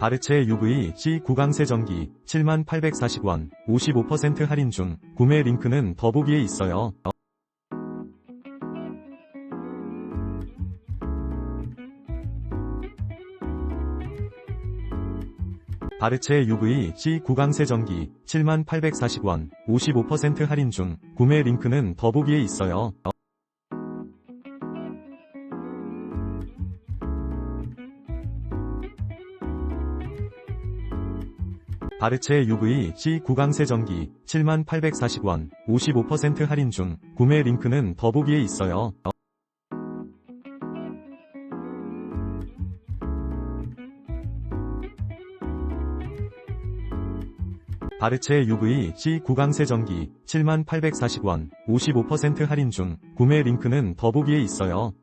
바르체 UV C 구강 세정기 7840원 55% 할인 중 구매 링크는 더보기에 있어요. 바르체 UV C 구강 세정기 7840원 55% 할인 중 구매 링크는 더보기에 있어요. 바르체 UV C 구강 세정기 7840원 55% 할인 중 구매 링크는 더보기에 있어요. 바르체 UV C 구강 세정기 7840원 55% 할인 중 구매 링크는 더보기에 있어요.